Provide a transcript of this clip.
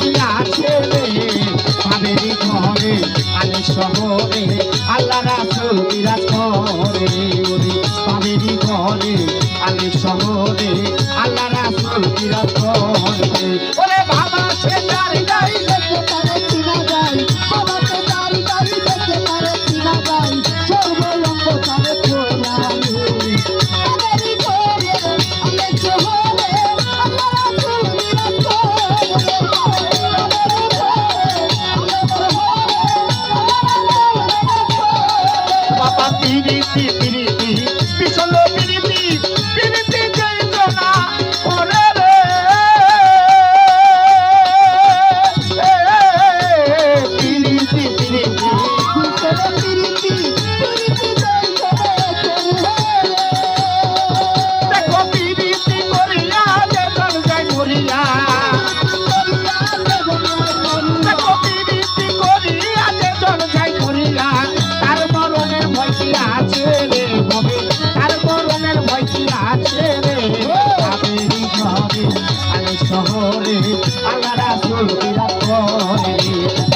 আল্লাহ ছেলে পাবেরি ঘরে আমি শহরে আল্লাহ রাসুল বিরাজ করে। ওরে পাবেরি বাবা, সে তার গাইলে পিরিতি পিরিতি বিষণ পিরিতি পিরিতি যাইত না ওরে রে। পিরিতি পিরিতি বিষণ পিরিতি পিরিতি যাইত না দেখো পিরিতি করিয়া যেতন যাই মরিয়া। আল্লাহ রাসূল বিরাট